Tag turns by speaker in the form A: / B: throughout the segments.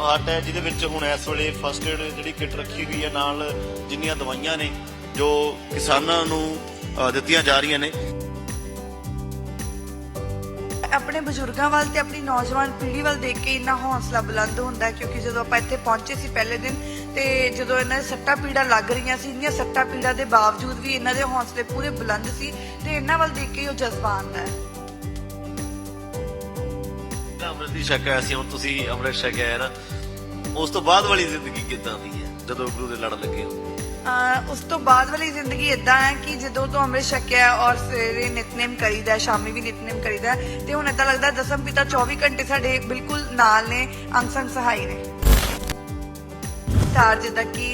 A: ਹਟ ਹੈ, ਜਿਹਦੇ ਵਿੱਚ ਹੁਣ ਇਸ ਵੇਲੇ ਫਸਟ ਏਡ ਜਿਹੜੀ ਕਿੱਟ ਰੱਖੀ ਗਈ ਹੈ, ਨਾਲ ਜਿੰਨੀਆਂ ਦਵਾਈਆਂ ਨੇ, ਜੋ ਕਿਸਾਨਾਂ ਨੂੰ ਦਿੱਤੀਆਂ ਜਾ ਰਹੀਆਂ ਨੇ।
B: ਆਪਣੇ ਬਜ਼ੁਰਗਾਂ ਵੱਲ ਤੇ ਆਪਣੀ ਨੌਜਵਾਨ ਪੀੜ੍ਹੀ ਵੱਲ ਦੇਖ ਕੇ ਇੰਨਾ ਹੌਸਲਾ ਬੁਲੰਦ ਹੁੰਦਾ ਕਿਉਂਕਿ ਜਦੋਂ ਆਪਾਂ ਇੱਥੇ ਪਹੁੰਚੇ ਸੀ ਪਹਿਲੇ ਦਿਨ, ਤੇ ਜਦੋਂ ਇਹਨਾਂ ਦੇ ਸੱਟਾ ਪੀੜਾ ਲੱਗ ਰਹੀਆਂ ਸੀ, ਇੰਨੀਆਂ ਸੱਟਾ ਪੀੜਾ ਦੇ ਬਾਵਜੂਦ ਵੀ ਇਹਨਾਂ ਦੇ ਹੌਸਲੇ ਪੂਰੇ ਬੁਲੰਦ ਸੀ, ਤੇ ਇਹਨਾਂ ਵੱਲ ਦੇਖ ਕੇ ਉਹ ਜਜ਼ਬਾ ਆਉਂਦਾ ਹੈ।
A: ਅੰਮ੍ਰਿਤ ਦੀ ਛਕਿਆ ਸੀ? ਹੁਣ ਤੁਸੀਂ ਅੰਮ੍ਰਿਤ ਛਕਿਆ ਹੈ ਨਾ ਉਸ ਤੋਂ ਬਾਅਦ ਵਾਲੀ ਜ਼ਿੰਦਗੀ ਕਿੱਦਾਂ ਦੀ ਹੈ ਜਦੋਂ ਗੁਰੂ ਦੇ ਲੜ ਲੱਗੇ ਹੋ?
B: ਅਹ ਉਸ ਤੋਂ ਬਾਅਦ ਵਾਲੀ ਜ਼ਿੰਦਗੀ ਇਦਾਂ ਹੈ ਕਿ ਜਦੋਂ ਤੋਂ ਅੰਮ੍ਰਿਤ ਛਕਿਆ ਔਰ ਸਵੇਰੇ ਨਿਤਨੇਮ ਕਰੀਦਾ ਹੈ, ਸ਼ਾਮੀ ਵੀ ਨਿਤਨੇਮ ਕਰੀਦਾ ਹੈ, ਤੇ ਹੁਣ ਇਦਾਂ ਲੱਗਦਾ ਦਸਮ ਪਿਤਾ 24 ਘੰਟੇ ਸਾਡੇ ਬਿਲਕੁਲ ਨਾਲ ਨੇ ਅੰਗ ਸੰਗ ਸਹਾਈ ਨੇ। ਥਾਰ ਜਿੱਦਾਂ ਕਿ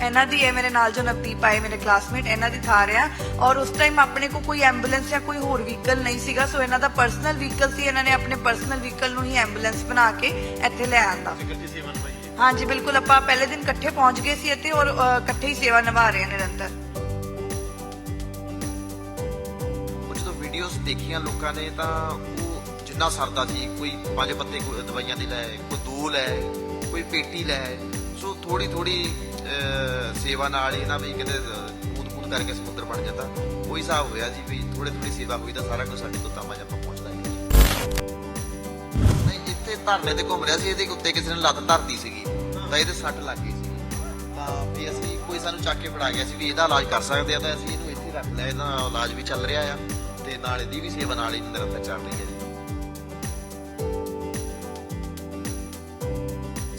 B: ਇਹਨਾਂ ਦੀ ਹੈ ਮੇਰੇ ਨਾਲ ਜੋ ਨਵਦੀਪ ਆਏ ਮੇਰੇ ਕਲਾਸਮੇਟ ਇਹਨਾਂ ਦੀ ਥਾਰ ਆ। ਔਰ ਉਸ ਟਾਈਮ ਆਪਣੇ ਕੋ ਕੋਈ ਐਂਬੂਲੈਂਸ ਜਾਂ ਕੋਈ ਹੋਰ ਵਹੀਕਲ ਨਹੀਂ ਸੀਗਾ ਸੋ ਇਹਨਾਂ ਦਾ ਪਰਸਨਲ ਵਹੀਕਲ ਸੀ ਇਹਨਾਂ ਨੇ ਆਪਣੇ ਪਰਸਨਲ ਵਹੀਕਲ ਨੂੰ ਹੀ ਐਂਬੂਲੈਂਸ ਬਣਾ ਕੇ ਇੱਥੇ ਲੈ ਆਂਦਾ। ਹਾਂਜੀ ਬਿਲਕੁਲ ਆਪਾਂ ਪਹਿਲੇ ਦਿਨ ਇਕੱਠੇ ਪਹੁੰਚ ਗਏ ਸੀ ਇੱਥੇ ਔਰ ਇਕੱਠੇ ਹੀ ਸੇਵਾ ਨਿਭਾ ਰਹੇ ਨੇ ਨਿਰੰਤਰ।
C: ਵੀਡੀਓਜ਼ ਦੇਖੀਆਂ ਲੋਕਾਂ ਨੇ ਤਾਂ ਉਹ ਜਿੰਨਾ ਸਰਦਾ ਸੀ ਕੋਈ ਪੰਜ ਪੱਤੇ ਕੋਈ ਦਵਾਈਆਂ ਦੀ ਲੈ ਕੋਈ ਦੋ ਲੈ ਕੋਈ ਪੇਟੀ ਲੈ ਸੋ ਥੋੜੀ ਥੋੜੀ ਸੇਵਾ ਨਾਲ ਹੀ ਨਾ ਵੀ ਕਿਤੇ ਕੂਦ ਕੂਦ ਕਰਕੇ ਸਮੁੰਦਰ ਬਣ ਜਾਂਦਾ। ਉਹ ਹਿਸਾਬ ਹੋਇਆ ਜੀ ਵੀ ਥੋੜੀ ਥੋੜੀ ਸੇਵਾ ਹੋਈ ਤਾਂ ਸਾਰਾ ਕੁਝ ਸਾਡੇ ਤੋਂ ਤਾਮਾ ਜਪਾ ਪਹੁੰਚਦਾ ਹੈ ਨਹੀਂ, ਇੱਥੇ ਧਰਨੇ ਤੇ ਘੁੰਮ ਰਿਹਾ ਸੀ, ਇਹਦੇ ਉੱਤੇ ਕਿਸੇ ਨੇ ਲੱਤ ਧਰਦੀ ਸੀਗੀ, ਤਾਂ ਇਹਦੇ ਸੱਟ ਲੱਗ ਗਈ ਸੀ। ਤਾਂ ਵੀ ਅਸੀਂ ਕੋਈ ਸਾਨੂੰ ਚੱਕ ਕੇ ਫੜਾ ਗਿਆ ਸੀ ਵੀ ਇਹਦਾ ਇਲਾਜ ਕਰ ਸਕਦੇ ਆ, ਤਾਂ ਅਸੀਂ ਇਹਨੂੰ ਇੱਥੇ ਰੱਖ ਲਿਆ, ਇਹਦਾ ਇਲਾਜ ਵੀ ਚੱਲ ਰਿਹਾ ਆ, ਤੇ ਨਾਲ ਇਹਦੀ ਵੀ ਸੇਵਾ ਨਾਲ ਹੀ ਨਿਰੰਤਰ ਚੱਲ ਰਹੀ ਹੈ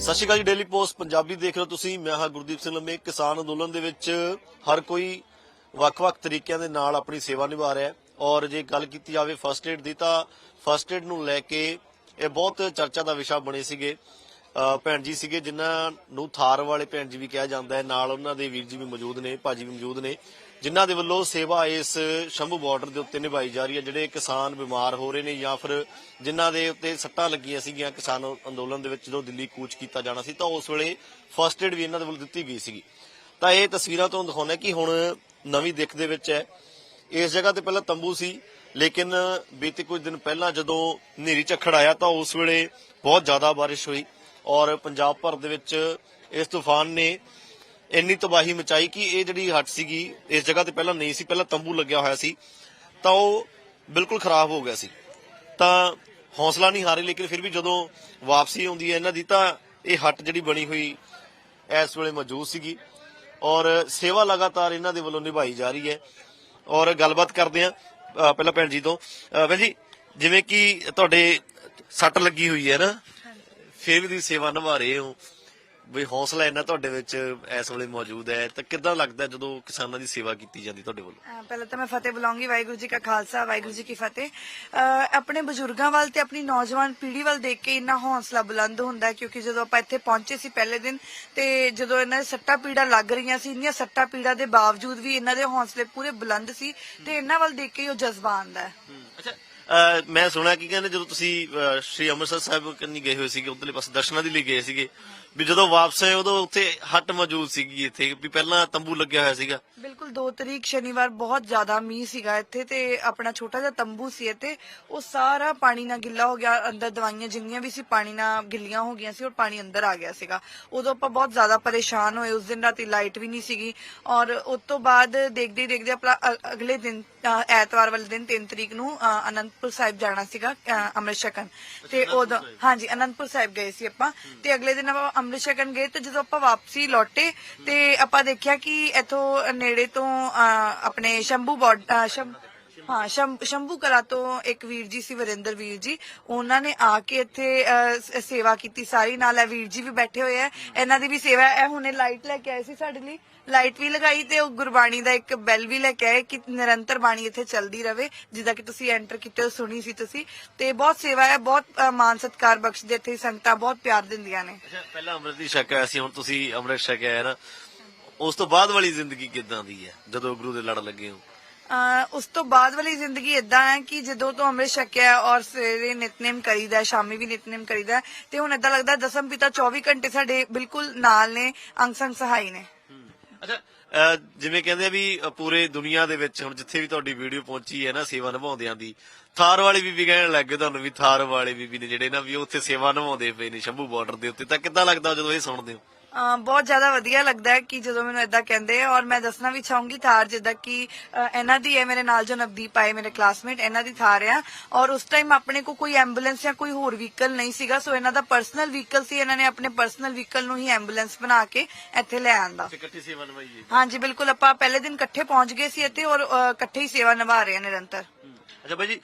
A: ਸਤਿ ਸ਼੍ਰੀ ਅਕਾਲ ਜੀ ਡੇਲੀ ਪੋਸਟ ਪੰਜਾਬੀ ਦੇਖ ਰਹੇ ਹੋ ਤੁਸੀਂ। ਮੈਂ ਹਾਂ ਗੁਰਦੀਪ ਸਿੰਘ ਲੰਮੇ। ਕਿਸਾਨ ਅੰਦੋਲਨ ਦੇ ਵਿੱਚ ਹਰ ਕੋਈ ਵੱਖ-ਵੱਖ ਤਰੀਕਿਆਂ ਦੇ ਨਾਲ ਆਪਣੀ ਸੇਵਾ ਨਿਭਾ ਰਿਹਾ ਹੈ। ਔਰ ਜੇ ਗੱਲ ਕੀਤੀ ਜਾਵੇ ਫਰਸਟ ਏਡ ਦੀ, ਤਾਂ ਫਰਸਟ ਏਡ ਨੂੰ ਲੈ ਕੇ ਇਹ ਬਹੁਤ ਚਰਚਾ ਦਾ ਵਿਸ਼ਾ ਬਣੇ ਸੀਗੇ। ਭੈਣ ਜੀ ਸੀਗੇ, ਜਿਨ੍ਹਾਂ ਨੂੰ ਥਾਰ ਵਾਲੇ ਭੈਣ ਜੀ ਵੀ ਕਿਹਾ ਜਾਂਦਾ ਹੈ। ਨਾਲ ਉਹਨਾਂ ਦੇ ਵੀਰ ਜੀ ਵੀ ਮੌਜੂਦ ਨੇ, ਭਾਜੀ ਵੀ ਮੌਜੂਦ ਨੇ। ਜਿਨ੍ਹਾਂ ਦੇ ਵੱਲੋਂ ਸੇਵਾ ਇਸ ਸ਼ੰਭੂ ਬਾਰਡਰ ਦੇ ਉੱਤੇ ਨਿਭਾਈ ਜਾ ਰਹੀ ਹੈ, ਜਿਹੜੇ ਕਿਸਾਨ ਬਿਮਾਰ ਹੋ ਰਹੇ ਨੇ ਜਾਂ ਫਿਰ ਜਿਨ੍ਹਾਂ ਦੇ ਉੱਤੇ ਸੱਟਾਂ ਲੱਗੀਆਂ ਸੀਗੀਆਂ ਕਿਸਾਨ ਅੰਦੋਲਨ ਦੇ ਵਿੱਚ ਜਦੋਂ ਦਿੱਲੀ ਕੂਚ ਕੀਤਾ ਜਾਣਾ ਸੀ, ਤਾਂ ਉਸ ਵੇਲੇ ਫਰਸਟ ਏਡ ਵੀ ਇਹਨਾਂ ਦੇ ਵੱਲੋਂ ਦਿੱਤੀ ਗਈ ਸੀਗੀ। ਤਾਂ ਇਹ ਤਸਵੀਰਾਂ ਤੋਂ ਦਿਖਾਉਂਦਾ ਕਿ ਹੁਣ ਨਵੀਂ ਦਿੱਖ ਦੇ ਵਿੱਚ ਹੈ। ਇਸ ਜਗ੍ਹਾ ਤੇ ਪਹਿਲਾਂ ਤੰਬੂ ਸੀ, ਲੇਕਿਨ ਬੀਤੇ ਕੁਝ ਦਿਨ ਪਹਿਲਾਂ ਜਦੋਂ ਹਨੇਰੀ ਝੱਖੜ ਆਇਆ, ਤਾਂ ਉਸ ਵੇਲੇ ਬਹੁਤ ਜ਼ਿਆਦਾ ਬਾਰਿਸ਼ ਹੋਈ ਔਰ ਪੰਜਾਬ ਭਰ ਦੇ ਵਿੱਚ ਇਸ ਤੂਫਾਨ ਨੇ ਇੰਨੀ ਤਬਾਹੀ ਮਚਾਈ ਕਿ ਇਹ ਜਿਹੜੀ ਹੱਟ ਸੀਗੀ ਇਸ ਜਗ੍ਹਾ ਤੇ ਪਹਿਲਾਂ ਨਹੀਂ ਸੀ ਪਹਿਲਾਂ ਤੰਬੂ ਲੱਗਿਆ ਹੋਇਆ ਸੀ ਤਾਂ ਉਹ ਬਿਲਕੁਲ ਖਰਾਬ ਹੋ ਗਿਆ ਸੀ। ਤਾਂ ਹੌਸਲਾ ਨਹੀਂ ਹਾਰੇ ਲੇਕਿਨ ਫਿਰ ਵੀ ਜਦੋਂ ਵਾਪਸੀ ਆਉਂਦੀ ਹੈ ਇਹਨਾਂ ਦੀ ਤਾਂ ਇਹ ਹੱਟ ਜਿਹੜੀ ਬਣੀ ਹੋਈ ਇਸ ਵੇਲੇ ਮੌਜੂਦ ਸੀਗੀ। ਔਰ ਸੇਵਾ ਲਗਾਤਾਰ ਇਹਨਾਂ ਦੇ ਵੱਲੋਂ ਨਿਭਾਈ ਜਾ ਰਹੀ ਹੈ। ਔਰ ਗੱਲਬਾਤ ਕਰਦੇ ਆ ਪਹਿਲਾਂ ਭੈਣ ਜੀ ਤੋਂ। ਭੈਣ ਜੀ ਜਿਵੇਂ ਕਿ ਤੁਹਾਡੇ ਸੱਟ ਲੱਗੀ ਹੋਈ ਹੈ ਨਾ ਫਿਰ ਵੀ ਤੁਸੀਂ ਸੇਵਾ ਨਿਭਾ ਰਹੇ ਹੋ। ਵੀ ਹੌਸਲਾ ਇਹਨਾਂ ਤੁਹਾਡੇ ਵਿੱਚ ਇਸ ਵੇਲੇ ਮੌਜੂਦ ਹੈ ਤਾਂ ਕਿੱਦਾਂ ਲੱਗਦਾ ਜਦੋਂ ਕਿਸਾਨਾਂ ਦੀ ਸੇਵਾ ਕੀਤੀ ਜਾਂਦੀ ਤੁਹਾਡੇ ਵੱਲੋਂ?
B: ਅਹ ਪਹਿਲਾਂ ਤਾਂ ਮੈਂ ਫਤਿਹ ਬੁਲਾਉਂਗੀ ਵਾਹਿਗੁਰੂ ਜੀ ਕਾ ਖਾਲਸਾ ਵਾਹਿਗੁਰੂ ਜੀ ਕੀ ਫਤਿਹ। ਅਹ ਆਪਣੇ ਬਜ਼ੁਰਗਾਂ ਵੱਲ ਤੇ ਆਪਣੀ ਨੌਜਵਾਨ ਪੀੜ੍ਹੀ ਵੱਲ ਦੇਖ ਕੇ ਇੰਨਾ ਹੌਸਲਾ ਬੁਲੰਦ ਹੁੰਦਾ ਹੈ ਕਿਉਂਕਿ ਜਦੋਂ ਆਪਾਂ ਇੱਥੇ ਪਹੁੰਚੇ ਸੀ ਪਹਿਲੇ ਦਿਨ ਤੇ ਜਦੋਂ ਇਹਨਾਂ ਦੇ ਸੱਟਾ ਪੀੜਾ ਲੱਗ ਰਹੀਆਂ ਸੀ ਇੰਨੀਆਂ ਸੱਟਾ ਪੀੜਾ ਦੇ ਬਾਵਜੂਦ ਵੀ ਇਹਨਾਂ ਦੇ ਹੌਸਲੇ ਪੂਰੇ ਬੁਲੰਦ ਸੀ ਤੇ ਇਹਨਾਂ ਵੱਲ ਦੇਖ ਕੇ ਹੀ ਉਹ ਜਜ਼ਬਾ ਆਉਂਦਾ ਹੈ
A: ਅੱਛਾ ਅਹ ਮੈਂ ਸੁਣਿਆ ਕਿ ਕਹਿੰਦੇ ਜਦੋਂ ਤੁਸੀਂ ਅਹ ਸ਼੍ਰੀ ਅੰਮ੍ਰਿਤਸਰ ਸਾਹਿਬ ਕੰਨੀ ਗਏ ਹੋਏ ਸੀਗੇ ਉਧਰਲੇ ਪਾਸੇ ਦਰਸ਼ਨਾਂ ਦੇ ਲਈ ਗਏ ਸੀਗੇ ਵੀ ਜਦੋਂ ਵਾਪਸ ਆਏ ਉਦੋਂ ਉੱਥੇ ਹੱਟ ਮੌਜੂਦ ਸੀਗੀ ਇੱਥੇ ਵੀ ਪਹਿਲਾਂ ਤੰਬੂ ਲੱਗਿਆ ਹੋਇਆ ਸੀਗਾ।
B: ਬਿਲਕੁਲ 2 ਤਰੀਕ ਸ਼ਨੀਵਾਰ ਬਹੁਤ ਜ਼ਿਆਦਾ ਮੀਂਹ ਸੀਗਾ ਇੱਥੇ ਤੇ ਆਪਣਾ ਛੋਟਾ ਜਿਹਾ ਤੰਬੂ ਸੀ ਇੱਥੇ। ਉਹ ਸਾਰਾ ਪਾਣੀ ਨਾਲ ਗਿੱਲਾ ਹੋ ਗਿਆ ਅੰਦਰ ਦਵਾਈਆਂ ਜਿੰਨੀਆਂ ਵੀ ਸੀ ਪਾਣੀ ਨਾਲ ਗਿੱਲੀਆਂ ਹੋ ਗਈਆਂ ਸੀ ਔਰ ਪਾਣੀ ਅੰਦਰ ਆ ਗਿਆ ਸੀਗਾ। ਉਦੋਂ ਆਪਾਂ ਬਹੁਤ ਜ਼ਿਆਦਾ ਪਰੇਸ਼ਾਨ ਹੋਏ ਉਸ ਦਿਨ ਰਾਤੀ ਲਾਈਟ ਵੀ ਨਹੀਂ ਸੀਗੀ ਔਰ ਉਸ ਤੋਂ ਬਾਅਦ ਦੇਖਦੇ ਹੀ ਦੇਖਦੇ ਆਪਣਾ ਅ- ਅਗਲੇ ਦਿਨ ਅ, ਐਤਵਾਰ ਵਾਲੇ ਦਿਨ 3 ਤਰੀਕ ਨੂੰ ਅ, ਅਨੰਦਪੁਰ ਸਾਹਿਬ ਜਾਣਾ ਸੀਗਾ ਅ, ਅੰਮ੍ਰਿਤ ਛਕਣ। ਤੇ ਉਦੋਂ ਹਾਂਜੀ ਅਨੰਦਪੁਰ ਸਾਹਿਬ ਗਏ ਸੀ ਆਪਾਂ। ਤੇ ਅਗਲੇ ਦਿਨ ਆਪਾਂ ਅੰਮ੍ਰਿਤ ਛਕਣ ਗਏ ਤੇ ਜਦੋਂ ਆਪਾਂ ਵਾਪਸੀ ਲੌਟੇ ਤੇ ਆਪਾਂ ਦੇਖਿਆ ਕਿ ਇਥੋਂ ਨੇੜੇ ਤੋਂ ਆਪਣੇ ਸ਼ੰਭੂ ਬੋਰਡ ਅ, ਹਾਂ ਸ਼ੰਭ- ਸ਼ੰਭੂ ਕਲਾ ਤੋਂ ਇੱਕ ਵੀਰ ਜੀ ਸੀ ਵਰਿੰਦਰ ਵੀਰ ਜੀ। ਉਹਨਾਂ ਨੇ ਆ ਕੇ ਇੱਥੇ ਅ, ਸ- ਸੇਵਾ ਕੀਤੀ ਸਾਰੀ। ਨਾਲ ਇਹ ਵੀਰ ਜੀ ਵੀ ਬੈਠੇ ਹੋਏ ਆ। ਇਹਨਾਂ ਦੀ ਵੀ ਸੇਵਾ ਹੈ। ਇਹ ਹੁਣੇ ਲਾਈਟ ਲੈ ਕੇ ਆਏ ਸੀ ਸਾਡੇ ਲਈ। ਲਾਈਟ ਵੀ ਲਗਾਈ ਤੇ ਉਹ ਗੁਰਬਾਣੀ ਦਾ ਇੱਕ ਬੈਲ ਵੀ ਲੈ ਕੇ ਆਏ ਕਿ ਨਿਰੰਤਰ ਬਾਣੀ ਇੱਥੇ ਚੱਲਦੀ ਰਵੇ। ਜਿੱਦਾਂ ਕਿ ਤੁਸੀਂ ਐਂਟਰ ਕੀਤੇ ਹੋ ਸੁਣੀ ਸੀ ਤੁਸੀਂ। ਤੇ ਬਹੁਤ ਸੇਵਾ ਹੈ। ਬਹੁਤ ਅ, ਮਾਨ ਸਤਿਕਾਰ ਬਖਸ਼ਦੇ ਇੱਥੇ ਸੰਗਤਾਂ। ਬਹੁਤ ਪਿਆਰ ਦਿੰਦੀਆਂ ਨੇ।
A: ਅੱਛਾ ਪਹਿਲਾਂ ਅੰਮ੍ਰਿਤ ਦੀ ਛਕਿਆ ਸੀ ਹੁਣ ਤੁਸੀਂ ਅੰਮ੍ਰਿਤ ਛਕਿਆ ਹੈ ਨਾ। ਉਸ ਤੋਂ ਬਾਅਦ ਵਾਲੀ ਜ਼ਿੰਦਗੀ ਕਿਦਾਂ ਦੀ ਹੈ? ਜਦੋਂ ਗੁਰੂ ਦੇ ਲੜ ਲੱਗੇ ਹੋ।
B: ਉਸ ਤੋਂ ਬਾਅਦ ਵਾਲੀ ਜ਼ਿੰਦਗੀ ਇਦਾਂ ਹੈ ਕਿ ਜਦੋਂ ਤੋਂ ਅੰਮ੍ਰਿਤ ਛਕਿਆ ਔਰ ਸਵੇਰੇ ਨਿਤਨੇਮ ਕਰੀਦਾ ਹੈ, ਸ਼ਾਮੀ ਵੀ ਨਿਤਨੇਮ ਕਰੀਦਾ ਹੈ, ਤੇ ਹੁਣ ਇਦਾਂ ਲੱਗਦਾ ਦਸਮ ਪਿਤਾ 24 ਘੰਟੇ ਸਾਡੇ ਬਿਲਕੁਲ ਨਾਲ ਨੇ ਅੰਗ ਸੰਗ ਸਹਾਈ ਨੇ।
A: ਅੱਛਾ ਜਿਵੇਂ ਕਹਿੰਦੇ ਆ ਵੀ ਪੂਰੇ ਦੁਨੀਆ ਦੇ ਵਿੱਚ ਹੁਣ ਜਿੱਥੇ ਵੀ ਤੁਹਾਡੀ ਵੀਡੀਓ ਪਹੁੰਚੀ ਹੈ ਨਾ ਸੇਵਾ ਨਿਭਾਉਂਦਿਆਂ ਦੀ ਥਾਰ ਵਾਲੀ ਬੀਬੀ ਕਹਿਣ ਲੱਗੇ ਤੁਹਾਨੂੰ ਵੀ ਥਾਰ ਵਾਲੇ ਬੀਬੀ ਨੇ ਜਿਹੜੇ ਨਾ ਵੀ ਉੱਥੇ ਸੇਵਾ ਨਿਭਾਉਂਦੇ ਪਏ ਨੇ ਸ਼ੰਭੂ ਬਾਰਡਰ ਦੇ ਉੱਤੇ ਤਾਂ ਕਿੱਦਾਂ ਲੱਗਦਾ ਜਦੋਂ ਇਹ ਸੁਣਦੇ ਹੋ?
B: ਬਹੁਤ ਜ਼ਿਆਦਾ ਵਧੀਆ ਲੱਗਦਾ ਹੈ ਕਿ ਜਦੋਂ ਮੈਨੂੰ ਇਦਾਂ ਕਹਿੰਦੇ ਆ ਔਰ ਮੈਂ ਦੱਸਣਾ ਵੀ ਚਾਹੂੰਗੀ ਥਾਰ ਜਿੱਦਾਂ ਕਿ ਅਹ ਇਹਨਾਂ ਦੀ ਹੈ ਮੇਰੇ ਨਾਲ ਜੋ ਨਵਦੀਪ ਆਏ ਮੇਰੇ ਕਲਾਸਮੇਟ ਇਹਨਾਂ ਦੀ ਥਾਰ ਆ ਔਰ ਉਸ ਟਾਈਮ ਆਪਣੇ ਕੋ ਕੋਈ ਐਂਬੂਲੈਂਸ ਜਾਂ ਕੋਈ ਹੋਰ ਵਹੀਕਲ ਨਹੀਂ ਸੀਗਾ ਸੋ ਇਹਨਾਂ ਦਾ ਪਰਸਨਲ ਵਹੀਕਲ ਸੀ ਇਹਨਾਂ ਨੇ ਆਪਣੇ ਪਰਸਨਲ ਵਹੀਕਲ ਨੂੰ ਹੀ ਐਂਬੂਲੈਂਸ ਬਣਾ ਕੇ ਇੱਥੇ ਲੈ ਆਂਦਾ।
A: ਇਕੱਠੀ ਸੇਵਾ ਨਿਭਾਈਏ
B: ਹਾਂਜੀ ਬਿਲਕੁਲ ਆਪਾਂ ਪਹਿਲੇ ਦਿਨ ਇਕੱਠੇ ਪਹੁੰਚ ਗਏ ਸੀ ਇੱਥੇ ਔਰ ਅਹ, ਇਕੱਠੇ ਹੀ ਸੇਵਾ ਨਿਭਾ ਰਹੇ ਹਾਂ ਨਿਰੰਤਰ।
A: ਅੱਛਾ ਭਾਈ ਜੀ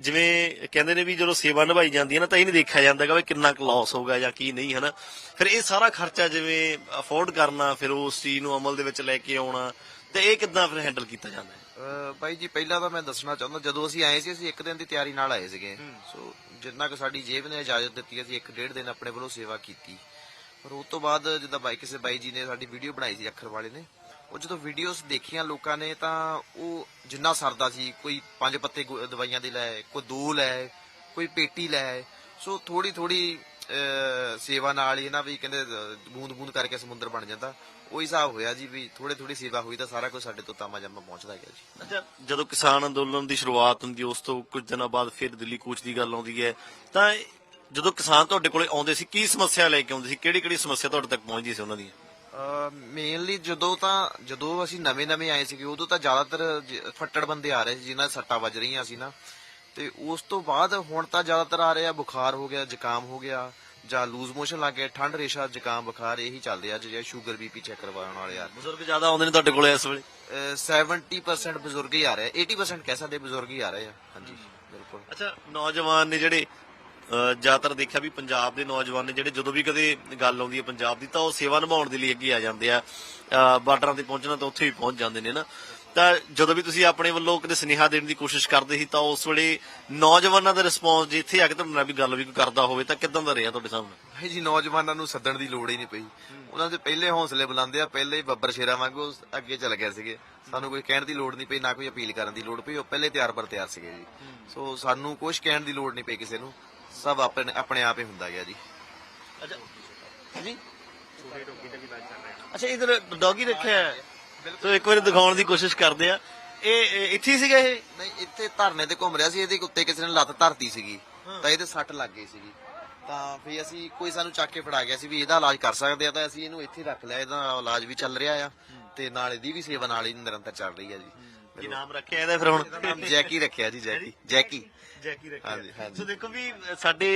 A: ਜਿਵੇਂ ਕਹਿੰਦੇ ਨੇ ਵੀ ਜਦੋਂ ਸੇਵਾ ਨਿਭਾਈ ਜਾਂਦੀ ਹੈ ਨਾ ਤਾਂ ਇਹ ਨਹੀਂ ਦੇਖਿਆ ਜਾਂਦਾਗਾ ਵੀ ਕਿੰਨਾ ਕੁ ਲਾਸ ਹੋਗਾ ਜਾਂ ਕੀ ਨਹੀਂ ਹਨਾ? ਫਿਰ ਇਹ ਸਾਰਾ ਖਰਚਾ ਜਿਵੇਂ ਅਫੋਰਡ ਕਰਨਾ ਫਿਰ ਉਸ ਚੀਜ਼ ਨੂੰ ਅਮਲ ਦੇ ਵਿੱਚ ਲੈ ਕੇ ਆਉਣਾ ਤੇ ਇਹ ਕਿੱਦਾਂ ਫਿਰ ਹੈਂਡਲ ਕੀਤਾ ਜਾਂਦਾ ਹੈ?
C: ਬਾਈ ਜੀ ਪਹਿਲਾਂ ਤਾਂ ਮੈਂ ਦੱਸਣਾ ਚਾਹੁੰਦਾ ਜਦੋਂ ਅਸੀਂ ਆਏ ਸੀ ਅਸੀਂ ਇੱਕ ਦਿਨ ਦੀ ਤਿਆਰੀ ਨਾਲ ਆਏ ਸੀਗੇ। ਸੋ ਜਿੰਨਾ ਕਿ ਸਾਡੀ ਜੇਬ ਨੇ ਇਜਾਜ਼ਤ ਦਿੱਤੀ ਅਸੀਂ ਇੱਕ ਡੇਢ ਦਿਨ ਆਪਣੇ ਵੱਲੋਂ ਸੇਵਾ ਕੀਤੀ। ਪਰ ਉਸ ਤੋਂ ਬਾਅਦ ਜਿੱਦਾਂ ਬਾਈ ਕਿਸੇ ਬਾਈ ਜੀ ਨੇ ਸਾਡੀ ਵੀਡੀਓ ਬਣਾਈ ਸੀ ਅੱਖਰ ਵਾਲੇ ਨੇ ਉਹ ਜਦੋਂ ਵੀਡੀਓਜ਼ ਦੇਖੀਆਂ ਲੋਕਾਂ ਨੇ ਤਾਂ ਉਹ ਜਿੰਨਾ ਸਰਦਾ ਸੀ ਕੋਈ ਪੰਜ ਪੱਤੇ ਗੁ- ਦਵਾਈਆਂ ਦੇ ਲੈ ਕੋਈ ਦੋ ਲੈ ਕੋਈ ਪੇਟੀ ਲੈ। ਸੋ ਥੋੜੀ ਥੋੜੀ ਸੇਵਾ ਨਾਲ ਹੀ ਨਾ ਵੀ ਕਹਿੰਦੇ ਬੂੰਦ ਬੂੰਦ ਕਰਕੇ ਸਮੁੰਦਰ ਬਣ ਜਾਂਦਾ। ਉਹ ਹਿਸਾਬ ਹੋਇਆ ਜੀ ਵੀ ਥੋੜੇ ਥੋੜੀ ਸੇਵਾ ਹੋਈ ਤਾਂ ਸਾਰਾ ਕੁਝ ਸਾਡੇ ਤੋਂ ਤਾਮਾ ਜੰਮਾ ਪਹੁੰਚਦਾ ਗਿਆ ਜੀ।
A: ਅੱਛਾ ਜਦੋਂ ਕਿਸਾਨ ਅੰਦੋਲਨ ਦੀ ਸ਼ੁਰੂਆਤ ਹੁੰਦੀ ਹੈ, ਉਸ ਤੋਂ ਕੁਝ ਦਿਨਾਂ ਬਾਅਦ ਫਿਰ ਦਿੱਲੀ ਕੂਚ ਦੀ ਗੱਲ ਆਉਂਦੀ ਹੈ। ਤਾਂ ਜਦੋਂ ਕਿਸਾਨ ਤੁਹਾਡੇ ਕੋਲੇ ਆਉਂਦੇ ਸੀ ਕੀ ਸਮੱਸਿਆ ਲੈ ਕੇ ਆਉਂਦੇ ਸੀ? ਕਿਹੜੀ ਕਿਹੜੀ ਸਮੱਸਿਆ ਤੁਹਾਡੇ ਤੱਕ ਪਹੁੰਚਦੀ ਸੀ ਉਹਨਾਂ ਦੀਆਂ?
C: ਮੇਨਲੀ ਜਦੋਂ ਤਾਂ ਜਦੋਂ ਅਸੀਂ ਨਵੇਂ ਨਵੇਂ ਆਏ ਸੀਗੇ ਉਦੋਂ ਤਾਂ ਜ਼ਿਆਦਾਤਰ ਜ- ਫੱਟੜ ਬੰਦੇ ਆ ਰਹੇ ਸੀ ਜਿਨ੍ਹਾਂ ਦੇ ਸੱਟਾਂ ਵੱਜ ਰਹੀਆਂ ਸੀ ਨਾ। ਤੇ ਉਸ ਤੋਂ ਬਾਅਦ ਹੁਣ ਤਾਂ ਜ਼ਿਆਦਾਤਰ ਆ ਰਿਹਾ ਬੁਖਾਰ ਹੋ ਗਿਆ ਜ਼ੁਕਾਮ ਹੋ ਗਿਆ ਜਾਂ ਲੂਜ਼ ਮੋਸ਼ਨ ਲੱਗ ਗਿਆ ਠੰਡ ਰੇਸ਼ਾ ਜ਼ੁਕਾਮ ਬੁਖਾਰ ਇਹੀ ਚੱਲਦੇ ਆ ਜਿਹੜੇ ਸ਼ੂਗਰ ਬੀਪੀ ਚੈੱਕ ਕਰਵਾਉਣ ਵਾਲੇ ਆ।
A: ਬਜ਼ੁਰਗ ਜ਼ਿਆਦਾ ਆਉਂਦੇ ਨੇ ਤੁਹਾਡੇ ਕੋਲੇ ਇਸ ਵੇਲੇ?
C: ਅਹ 70% ਬਜ਼ੁਰਗ ਹੀ ਆ ਰਹੇ ਆ 80% ਕਹਿ ਸਕਦੇ ਬਜ਼ੁਰਗ ਹੀ ਆ ਰਹੇ ਆ ਹਾਂਜੀ ਬਿਲਕੁਲ।
A: ਅੱਛਾ ਨੌਜਵਾਨ ਨੇ ਜਿਹੜੇ ਜ਼ਿਆਦਾਤਰ ਦੇਖਿਆ ਵੀ ਪੰਜਾਬ ਦੇ ਨੌਜਵਾਨ ਨੇ ਜਿਹੜੇ ਜਦੋਂ ਵੀ ਕਦੇ ਗੱਲ ਆਉਂਦੀ ਹੈ ਪੰਜਾਬ ਦੀ ਤਾਂ ਉਹ ਸੇਵਾ ਨਿਭਾਉਣ ਦੇ ਲਈ ਅੱਗੇ ਆ ਜਾਂਦੇ ਆ। ਬਾਰਡਰਾਂ ਤੇ ਪਹੁੰਚਣਾ ਤਾਂ ਉੱਥੇ ਵੀ ਪਹੁੰਚ ਜਾਂਦੇ ਨੇ ਨਾ। ਤਾਂ ਜਦੋਂ ਵੀ ਤੁਸੀਂ ਆਪਣੇ ਵੱਲੋਂ ਕਦੇ ਸੁਨੇਹਾ ਦੇਣ ਦੀ ਕੋਸ਼ਿਸ਼ ਕਰਦੇ ਸੀ ਤਾਂ ਉਸ ਵੇਲੇ ਨੌਜਵਾਨਾਂ ਦਾ ਰਿਸਪੌਂਸ ਜੇ ਇੱਥੇ ਆ ਕੇ ਤੁਹਾਡੇ ਨਾਲ ਵੀ ਗੱਲ ਵੀ ਕੋਈ ਕਰਦਾ ਹੋਵੇ ਤਾਂ ਕਿਦਾਂ ਦਾ ਰਿਹਾ ਤੁਹਾਡੇ ਸਾਹਮਣੇ?
C: ਭਾਈ ਜੀ ਨੌਜਵਾਨਾਂ ਨੂੰ ਸੱਦਣ ਦੀ ਲੋੜ ਹੀ ਨਹੀਂ ਪਈ। ਉਹਨਾਂ ਦੇ ਪਹਿਲੇ ਹੌਸਲੇ ਬੁਲੰਦੇ ਆ। ਪਹਿਲੇ ਹੀ ਬੱਬਰ ਸ਼ੇਰਾਂ ਵਾਂਗੂ ਅੱਗੇ ਚੱਲ ਗਏ ਸੀਗੇ। ਸਾਨੂੰ ਕੋਈ ਕਹਿਣ ਦੀ ਲੋੜ ਨਹੀਂ ਪਈ ਨਾ ਕੋਈ ਅਪੀਲ ਕਰਨ ਦੀ ਲੋੜ ਪਈ। ਉਹ ਪਹਿਲੇ ਤਿਆਰ ਬਰ ਤਿਆਰ ਸੀਗੇ ਜੀ। ਸੋ ਸਾਨੂੰ ਕੁਝ ਕਹਿਣ ਦੀ ਲੋੜ ਨਹੀਂ ਪਈ ਕਿਸੇ ਨੂੰ। ਸਭ ਆਪਣੇ ਆਪਣੇ ਆਪ ਹੀ ਹੁੰਦਾ ਗਿਆ ਜੀ।
A: ਅੱਛਾ। ਜੀ ਅੱਛਾ ਇਧਰ ਡੌਗੀ ਰੱਖਿਆ ਹੈ। ਸੋ ਇੱਕ ਵਾਰੀ ਦਿਖਾਉਣ ਦੀ ਕੋਸ਼ਿਸ਼ ਕਰਦੇ ਆ। ਇਹ ਇਹ ਇੱਥੇ ਹੀ ਸੀਗਾ ਇਹ?
C: ਨਹੀਂ ਇੱਥੇ ਧਰਨੇ ਤੇ ਘੁੰਮ ਰਿਹਾ ਸੀ ਇਹਦੇ ਉੱਤੇ ਕਿਸੇ ਨੇ ਲੱਤ ਧਰਤੀ ਸੀਗੀ। ਤਾਂ ਇਹਦੇ ਸੱਟ ਲੱਗ ਗਈ ਸੀਗੀ। ਤਾਂ ਫੇ ਅਸੀਂ ਕੋਈ ਸਾਨੂੰ ਚੱਕ ਕੇ ਫੜਾ ਗਿਆ ਸੀ ਵੀ ਇਹਦਾ ਇਲਾਜ ਕਰ ਸਕਦੇ ਆ ਤਾਂ ਅਸੀਂ ਇਹਨੂੰ ਇੱਥੇ ਰੱਖ ਲਿਆ। ਇਹਦਾ ਇਲਾਜ ਵੀ ਚੱਲ ਰਿਹਾ ਆ ਤੇ ਨਾਲ ਇਹਦੀ ਵੀ ਸੇਵਾ ਨਾਲ ਹੀ ਨਿਰੰਤਰ ਚੱਲ ਰਹੀ ਆ ਜੀ।
A: ਕੀ ਨਾਮ ਰੱਖਿਆ ਇਹਦਾ ਫਿਰ ਹੁਣ।
C: ਨਾਮ ਜੈਕੀ ਰੱਖਿਆ ਜੀ ਜੈਕੀ। ਜੈਕੀ।
A: ਜੈਕੀ ਰੱਖਿਆ। ਸੋ ਦੇਖੋ ਵੀ ਸਾਡੇ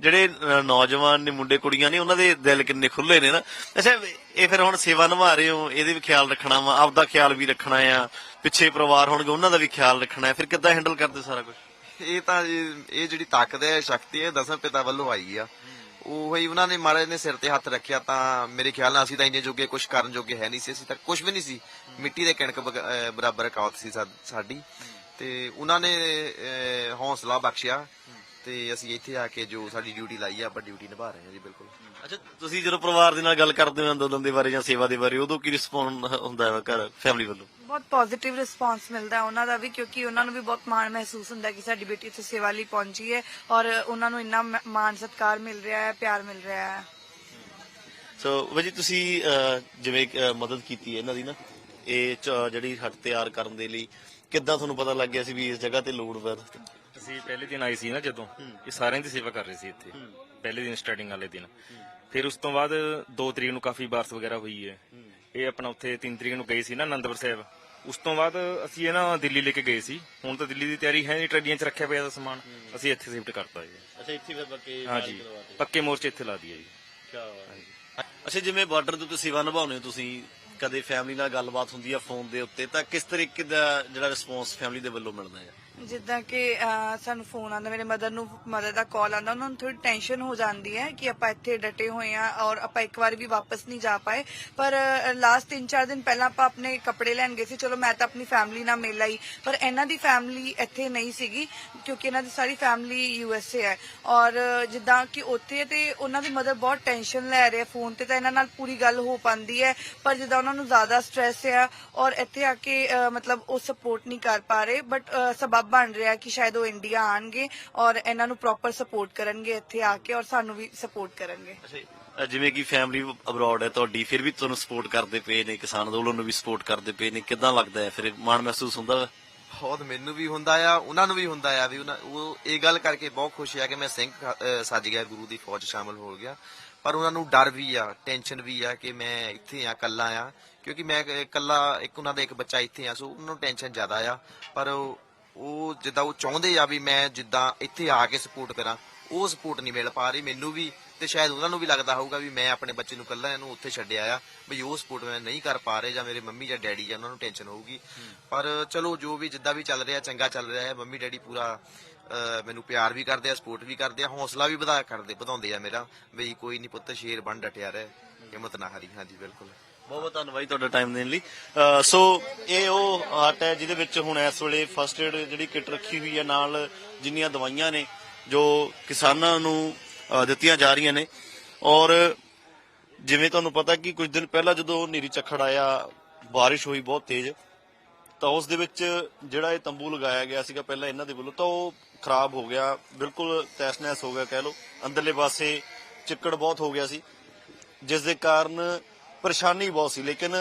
A: ਜਿਹੜੇ ਨੌਜਵਾਨ ਨੇ ਮੁੰਡੇ ਕੁੜੀਆਂ ਨੇ ਉਹਨਾਂ ਦੇ ਦਿਲ ਕਿੰਨੇ ਖੁੱਲੇ ਨੇ ਨਾ। ਅੱਛਾ ਇਹ ਫਿਰ ਹੁਣ ਸੇਵਾ ਨਿਭਾ ਰਹੇ ਹੋ ਇਹਦੇ ਵੀ ਖਿਆਲ ਰੱਖਣਾ ਵਾ ਆਪਦਾ ਖਿਆਲ ਵੀ ਰੱਖਣਾ ਆ ਪਿੱਛੇ ਪਰਿਵਾਰ ਹੋਣਗੇ ਉਹਨਾਂ ਦਾ ਵੀ ਖਿਆਲ ਰੱਖਣਾ ਹੈ। ਫਿਰ ਕਿੱਦਾਂ ਹੈਂਡਲ ਕਰਦੇ ਸਾਰਾ ਕੁਝ
C: ਇਹ ਤਾਂ ਇਹ ਜਿਹੜੀ ਤਾਕਤ ਹੈ ਸ਼ਕਤੀ ਹੈ ਦਸਮ ਪਿਤਾ ਵੱਲੋਂ ਆਈ ਆ। ਉਹ ਹੀ ਉਹਨਾਂ ਨੇ ਮਹਾਰਾਜ ਨੇ ਸਿਰ ਤੇ ਹੱਥ ਰੱਖਿਆ ਤਾਂ ਮੇਰੇ ਖਿਆਲ ਨਾਲ ਅਸੀਂ ਤਾਂ ਇੰਨੇ ਜੋਗੇ ਕੁਝ ਕਰਨ ਜੋਗੇ ਹੈ ਨਹੀਂ ਸੀ। ਅਸੀਂ ਤਾਂ ਕੁਝ ਵੀ ਨਹੀਂ ਸੀ। ਮਿੱਟੀ ਦੇ ਕਣਕ ਬਰਾਬਰ ਕਾਉਤ ਸੀ ਸਾਡੀ। ਤੇ ਉਹਨਾਂ ਨੇ ਹੌਸਲਾ ਬਖਸ਼ਿਆ ਤੇ ਅਸੀਂ ਇੱਥੇ ਆ ਕੇ ਜੋ ਸਾਡੀ ਡਿਊਟੀ ਲਾਈ ਆ, ਆਪਾਂ ਡਿਊਟੀ ਨਿਭਾ ਰਹੇ ਹਾਂ ਜੀ, ਬਿਲਕੁਲ।
A: ਅੱਛਾ ਤੁਸੀਂ ਜਦੋਂ ਪਰਿਵਾਰ ਦੇ ਨਾਲ ਗੱਲ ਕਰਦੇ ਹੋ ਅੰਦੋਲਨ ਦੇ ਬਾਰੇ ਜਾਂ ਸੇਵਾ ਦੇ ਬਾਰੇ ਉਦੋਂ ਕੀ ਰਿਸਪੌਂਸ ਹੁੰਦਾ ਹੈ ਘਰ ਫੈਮਿਲੀ ਵੱਲੋਂ?
B: ਬਹੁਤ ਪੋਜ਼ਿਟਿਵ ਰਿਸਪਾਂਸ ਮਿਲਦਾ ਹੈ ਉਹਨਾਂ ਦਾ ਵੀ ਕਿਉਂਕਿ ਉਹਨਾਂ ਨੂੰ ਵੀ ਬਹੁਤ ਮਾਣ ਮਹਿਸੂਸ ਹੁੰਦਾ ਕਿ ਸਾਡੀ ਬੇਟੀ ਇੱਥੇ ਸੇਵਾ ਲਈ ਪਹੁੰਚੀ ਹੈ ਔਰ ਉਹਨਾਂ ਨੂੰ ਇੰਨਾ ਮ- ਮਾਣ ਸਤਿਕਾਰ ਮਿਲ ਰਿਹਾ ਹੈ ਪਿਆਰ ਮਿਲ ਰਿਹਾ ਹੈ।
A: ਸੋ ਵਜੀ ਤੁਸੀਂ ਅਹ, ਜਿਵੇਂ ਅਹ, ਮਦਦ ਕੀਤੀ ਹੈ ਇਹਨਾਂ ਦੀ ਨਾ ਇਹ ਚ- ਜਿਹੜੀ ਹੱਟ ਤਿਆਰ ਕਰਨ ਦੇ ਲਈ ਕਿੱਦਾਂ ਤੁਹਾਨੂੰ ਪਤਾ ਲੱਗ ਗਿਆ ਸੀ ਵੀ ਇਸ ਜਗ੍ਹਾ ਤੇ ਲੋੜ ਵਰ
D: ਅਸੀਂ ਪਹਿਲੇ ਦਿਨ ਆਏ ਸੀ ਨਾ ਜਦੋਂ ਇਹ ਸਾਰਿਆਂ ਦੀ ਸੇਵਾ ਕਰ ਰਹੇ ਸੀ ਇੱਥੇ ਪਹਿਲੇ ਦਿਨ ਸਟਾਰਟਿੰਗ ਵਾਲੇ ਦਿਨ। ਫਿਰ ਉਸ ਤੋਂ ਬਾਅਦ 2 ਤਰੀਕ ਨੂੰ ਕਾਫੀ ਬਾਰਸ ਵਗੈਰਾ ਹੋਈ ਹੈ। ਇਹ ਆਪਣਾ ਉੱਥੇ 3 ਤਰੀਕ ਨੂੰ ਗਏ ਸੀ ਨਾ ਆਨੰਦਪੁਰ ਸਾਹਿਬ। ਉਸ ਤੋਂ ਬਾਅਦ ਅਸੀਂ ਇਹ ਨਾ ਦਿੱਲੀ ਲੈ ਕੇ ਗਏ ਸੀ। ਹੁਣ ਤਾਂ ਦਿੱਲੀ ਦੀ ਤਿਆਰੀ ਹੈ ਨਹੀਂ ਟਰੱਡੀਆਂ 'ਚ ਰੱਖਿਆ ਪਿਆ ਦਾ ਸਮਾਨ। ਅਸੀਂ ਇੱਥੇ ਸ਼ਿਫਟ ਕਰਤਾ ਜੀ।
A: ਅੱਛਾ ਇੱਥੇ ਫਿਰ ਬੱਕੇ
D: ਹਾਂਜੀ। ਪੱਕੇ ਮੋਰਚੇ ਇੱਥੇ ਲਾ ਦਈਏ ਜੀ।
A: ਅੱਛਾ। ਜਿਵੇਂ ਬਾਰਡਰ ਤੇ ਤੁਸੀਂ ਸੇਵਾ ਨਿਭਾਉਂਦੇ ਹੋ ਤੁਸੀਂ ਕਦੇ ਫੈਮਿਲੀ ਨਾਲ ਗੱਲਬਾਤ ਹੁੰਦੀ ਆ ਫੋਨ ਦੇ ਉੱਤੇ ਤਾਂ ਕਿਸ ਤਰੀਕੇ ਦਾ ਜਿਹੜਾ ਰਿਸਪੌਂਸ ਫੈਮਿਲੀ ਦੇ ਵੱਲੋਂ ਮਿਲਦਾ ਹੈ?
B: ਜਿੱਦਾਂ ਕਿ ਅਹ, ਸਾਨੂੰ ਫੋਨ ਆਉਂਦਾ ਮੇਰੇ ਮਦਰ ਨੂੰ ਮਦਰ ਦਾ ਕਾਲ ਆਉਂਦਾ ਉਹਨਾਂ ਨੂੰ ਥੋੜੀ ਟੈਨਸ਼ਨ ਹੋ ਜਾਂਦੀ ਹੈ ਕਿ ਆਪਾਂ ਇੱਥੇ ਡਟੇ ਹੋਏ ਆ ਔਰ ਆਪਾਂ ਇੱਕ ਵਾਰ ਵੀ ਵਾਪਸ ਨਹੀਂ ਜਾ ਪਾਏ। ਪਰ ਲਾਸਟ 3-4 ਦਿਨ ਪਹਿਲਾਂ ਆਪਾਂ ਆਪਣੇ ਕੱਪੜੇ ਲੈਣ ਗਏ ਸੀ ਚਲੋ ਮੈਂ ਤਾਂ ਆਪਣੀ ਫੈਮਿਲੀ ਨਾਲ ਮਿਲ ਆਈ ਪਰ ਇਹਨਾਂ ਦੀ ਫੈਮਿਲੀ ਇੱਥੇ ਨਹੀਂ ਸੀਗੀ ਕਿਉਂਕਿ ਇਹਨਾਂ ਦੀ ਸਾਰੀ ਫੈਮਿਲੀ ਯੂ ਐਸ ਏ ਹੈ। ਔਰ ਜਿੱਦਾਂ ਕਿ ਉੱਥੇ ਤੇ ਉਹਨਾਂ ਦੀ ਮਦਰ ਬਹੁਤ ਟੈਨਸ਼ਨ ਲੈ ਰਹੇ ਫੋਨ ਤੇ ਤਾਂ ਇਹਨਾਂ ਨਾਲ ਪੂਰੀ ਗੱਲ ਹੋ ਪਾਉਂਦੀ ਹੈ ਪਰ ਜਿੱਦਾਂ ਉਹਨਾਂ ਨੂੰ ਜ਼ਿਆਦਾ ਸਟ੍ਰੈਸ ਹੈ ਔਰ ਇੱਥੇ ਆ ਕੇ ਅਹ, ਮਤਲਬ ਉਹ ਸਪੋਰਟ ਨਹੀਂ ਕਰ ਪਾ ਰਹੇ ਬਟ ਸਬੱਬ ਬਣ ਰਿਹਾ ਕਿ ਸ਼ਾਇਦ ਉਹ ਇੰਡੀਆ ਆਣਗੇ ਔਰ ਇਹਨਾਂ ਨੂੰ ਪ੍ਰੋਪਰ ਸਪੋਰਟ ਕਰਨਗੇ ਇੱਥੇ ਆ ਕੇ ਔਰ ਸਾਨੂੰ ਵੀ ਸਪੋਰਟ ਕਰਨਗੇ।
A: ਜਿਵੇਂ ਕਿ ਫੈਮਿਲੀ ਅਬਰੋਡ ਹੈ ਤੁਹਾਡੀ ਫਿਰ ਵੀ ਤੁਹਾਨੂੰ ਸਪੋਰਟ ਕਰਦੇ ਪਏ ਨੇ ਕਿਸਾਨ ਅੰਦੋਲਨ ਨੂੰ ਵੀ ਸਪੋਰਟ ਕਰਦੇ ਪਏ ਨੇ ਕਿਦਾਂ ਲੱਗਦਾ ਹੈ? ਫਿਰ ਮਾਣ ਮਹਿਸੂਸ ਹੁੰਦਾ? ਵਾ?
C: ਬਹੁਤ ਮੈਨੂੰ ਵੀ ਹੁੰਦਾ ਆ ਉਹਨਾਂ ਨੂੰ ਵੀ ਹੁੰਦਾ ਆ ਵੀ ਉਹਨਾਂ ਉਹ ਇਹ ਗੱਲ ਕਰਕੇ ਬਹੁਤ ਖੁਸ਼ ਆ ਕਿ ਮੈਂ ਸਿੰਘ ਅਹ, ਸੱਜ ਗਿਆ ਗੁਰੂ ਦੀ ਫੌਜ 'ਚ ਸ਼ਾਮਲ ਹੋ ਗਿਆ। ਪਰ ਉਹਨਾਂ ਨੂੰ ਡਰ ਵੀ ਆ ਟੈਨਸ਼ਨ ਵੀ ਆ ਕਿ ਮੈਂ ਇੱਥੇ ਆ ਇਕੱਲਾ ਆ। ਕਿਉਂਕਿ ਮੈਂ ਇਕੱਲਾ ਇੱਕ ਉਹਨਾਂ ਦਾ ਇੱਕ ਬੱਚਾ ਇੱਥੇ ਆ ਸੋ ਉਹਨਾਂ ਨੂੰ ਟੈਨਸ਼ਨ ਜ਼ਿਆਦਾ ਆ। ਪਰ ਉਹ ਉਹ ਜਿੱਦਾਂ ਉਹ ਚਾਹੁੰਦੇ ਆ ਵੀ ਮੈਂ ਜਿੱਦਾਂ ਇੱਥੇ ਆ ਕੇ ਸਪੋਰਟ ਕਰਾਂ, ਉਹ ਸਪੋਰਟ ਨਹੀਂ ਮਿਲ ਪਾ ਰਹੀ ਮੈਨੂੰ ਵੀ ਤੇ ਸ਼ਾਇਦ ਉਹਨਾਂ ਨੂੰ ਵੀ ਲੱਗਦਾ ਹੋਊਗਾ ਵੀ ਮੈਂ ਆਪਣੇ ਬੱਚੇ ਨੂੰ ਇਕੱਲਾ ਇਹਨੂੰ ਉੱਥੇ ਛੱਡਿਆ ਆ, ਵੀ ਉਹ ਸਪੋਰਟ ਮੈਂ ਨਹੀਂ ਕਰ ਪਾ ਰਹੇ ਜਾਂ ਮੇਰੇ ਮੰਮੀ ਜਾਂ ਡੈਡੀ ਜਾਂ ਉਹਨਾਂ ਨੂੰ ਟੈਨਸ਼ਨ ਹੋਊਗੀ। ਪਰ ਚਲੋ ਜੋ ਵੀ ਜਿੱਦਾਂ ਵੀ ਚੱਲ ਰਿਹਾ, ਚੰਗਾ ਚੱਲ ਰਿਹਾ ਹੈ, ਮੰਮੀ ਡੈਡੀ ਪੂਰਾ ਮੈਨੂੰ ਪਿਆਰ ਵੀ ਕਰਦੇ ਆ ਸਪੋਰਟ ਵੀ ਕਰਦੇ ਆ, ਹੌਸਲਾ ਵੀ ਵਧਾ, ਕਰਦੇ, ਵਧਾਉਂਦੇ ਆ ਮੇਰਾ, ਵੀ ਕੋਈ ਨਹੀਂ ਪੁੱਤ, ਸ਼ੇਰ ਬਣ ਡਟਿਆ ਰਹਿ, ਹਿੰਮਤ ਨਾ ਹਾਰੀ। ਹਾਂਜੀ, ਬਿਲਕੁਲ।
A: ਬਹੁਤ ਬਹੁਤ ਧੰਨਵਾਦ ਤੁਹਾਡਾ ਟਾਈਮ ਦੇਣ ਲਈ। ਸੋ ਇਹ ਉਹ ਹੱਟ ਹੈ ਜਿਹਦੇ ਵਿੱਚ ਹੁਣ ਇਸ ਵੇਲੇ ਫਸਟ ਏਡ ਜਿਹੜੀ ਕਿੱਟ ਰੱਖੀ ਹੋਈ ਹੈ ਨਾਲ ਜਿੰਨੀਆਂ ਦਵਾਈਆਂ ਨੇ ਜੋ ਕਿਸਾਨਾਂ ਨੂੰ ਦਿੱਤੀਆਂ ਜਾ ਰਹੀਆਂ ਨੇ। ਔਰ ਜਿਵੇਂ ਤੁਹਾਨੂੰ ਪਤਾ ਕਿ ਕੁਝ ਦਿਨ ਪਹਿਲਾਂ ਜਦੋਂ ਨੀਰੀ ਚੱਖੜ ਆਇਆ, ਬਾਰਿਸ਼ ਹੋਈ ਬਹੁਤ ਤੇਜ਼, ਤਾਂ ਉਸ ਦੇ ਵਿੱਚ ਜਿਹੜਾ ਇਹ ਤੰਬੂ ਲਗਾਇਆ ਗਿਆ ਸੀਗਾ ਪਹਿਲਾਂ ਇਹਨਾਂ ਦੇ ਵੱਲੋਂ, ਤਾਂ ਉਹ ਖਰਾਬ ਹੋ ਗਿਆ, ਬਿਲਕੁਲ ਤੈਸ-ਨੈਸ ਹੋ ਗਿਆ ਕਹਿ ਲਓ। ਅੰਦਰਲੇ ਪਾਸੇ ਚਿੱਕੜ ਬਹੁਤ ਹੋ ਗਿਆ ਸੀ, ਜਿਸ ਦੇ ਕਾਰਨ ਪਰੇਸ਼ਾਨੀ ਬਹੁਤ ਸੀ, ਲੇਕਿਨ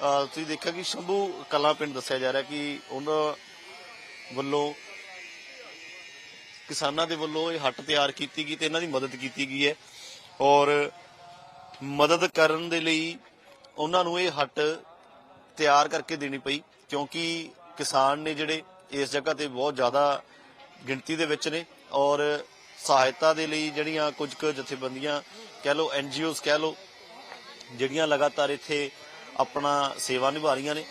A: ਤੁਸੀਂ ਦੇਖਿਆ ਕਿ ਸ਼ੰਭੂ ਕਲਾ ਪਿੰਡ ਦੱਸਿਆ ਜਾ ਰਿਹਾ ਕਿ ਉਹਨਾਂ ਵੱਲੋਂ ਕਿਸਾਨਾਂ ਦੇ ਵੱਲੋਂ ਇਹ ਹੱਟ ਤਿਆਰ ਕੀਤੀ ਗਈ ਤੇ ਇਹਨਾਂ ਦੀ ਮਦਦ ਕੀਤੀ ਗਈ ਹੈ ਔਰ ਮਦਦ ਕਰਨ ਦੇ ਲਈ ਉਹਨਾਂ ਨੂੰ ਇਹ ਹੱਟ ਤਿਆਰ ਕਰਕੇ ਦੇਣੀ ਪਈ, ਕਿਉਂਕਿ ਕਿਸਾਨ ਨੇ ਜਿਹੜੇ ਇਸ ਜਗ੍ਹਾ ਤੇ ਬਹੁਤ ਜ਼ਿਆਦਾ ਗਿਣਤੀ ਦੇ ਵਿੱਚ ਨੇ ਔਰ ਸਹਾਇਤਾ ਦੇ ਲਈ ਜਿਹੜੀਆਂ ਕੁਝ ਕੁ ਜਥੇਬੰਦੀਆਂ, ਕਹਿ ਲਓ ਐਨਜੀਓਜ਼ ਕਹਿ ਲਓ ਜਿਹੜੀਆਂ ਲਗਾਤਾਰ ਇੱਥੇ ਆਪਣਾ ਸੇਵਾ ਨਿਭਾ ਰਹੀਆਂ ਨੇ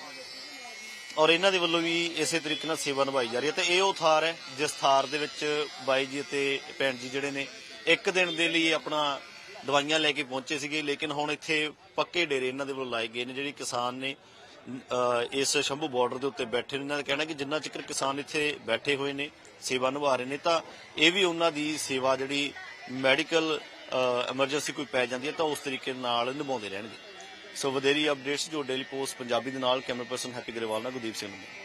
A: ਔਰ ਇਹਨਾਂ ਦੇ ਵੱਲੋਂ ਵੀ ਇਸੇ ਤਰੀਕੇ ਨਾਲ ਸੇਵਾ ਨਿਭਾਈ ਜਾ ਰਹੀ ਹੈ ਤੇ ਇਹ ਉਹ ਥਾਰ ਹੈ ਜਿਸ ਥਾਰ ਦੇ ਵਿੱਚ ਬਾਈ ਜੀ ਅਤੇ ਭੈਣ ਜੀ ਜਿਹੜੇ ਨੇ ਇੱਕ ਦਿਨ ਦੇ ਲਈ ਆਪਣਾ ਦਵਾਈਆਂ ਲੈ ਕੇ ਪਹੁੰਚੇ ਸੀਗੇ, ਲੇਕਿਨ ਹੁਣ ਇੱਥੇ ਪੱਕੇ ਡੇਰੇ ਇਹਨਾਂ ਦੇ ਵੱਲੋਂ ਲਾਏ ਗਏ ਨੇ, ਜਿਹੜੀ ਕਿਸਾਨ ਨੇ ਇਸ ਸ਼ੰਭੂ ਬਾਰਡਰ ਦੇ ਉੱਤੇ ਬੈਠੇ ਨੇ। ਇਹਨਾਂ ਦਾ ਕਹਿਣਾ ਕਿ ਜਿੰਨਾ ਚਿਰ ਕਿਸਾਨ ਇੱਥੇ ਬੈਠੇ ਹੋਏ ਨੇ, ਸੇਵਾ ਨਿਭਾ ਰਹੇ ਨੇ, ਤਾਂ ਇਹ ਵੀ ਉਹਨਾਂ ਦੀ ਸੇਵਾ ਜਿਹੜੀ ਮੈਡੀਕਲ ਐਮਰਜੈਂਸੀ ਕੋਈ ਪੈ ਜਾਂਦੀ ਹੈ ਤਾਂ ਉਸ ਤਰੀਕੇ ਨਾਲ ਨਿਭਾਉਂਦੇ ਰਹਿਣਗੇ। ਸੋ ਵਧੇਰੀ ਅਪਡੇਟਸ ਜੋ ਡੇਲੀ ਪੋਸਟ ਪੰਜਾਬੀ ਦੇ ਨਾਲ ਕੈਮਰਾ ਪਰਸਨ ਹੈਪੀ ਗਰੇਵਾਲ ਨਾਲ ਗੁਰਦੀਪ ਸਿੰਘ ਨੂੰ।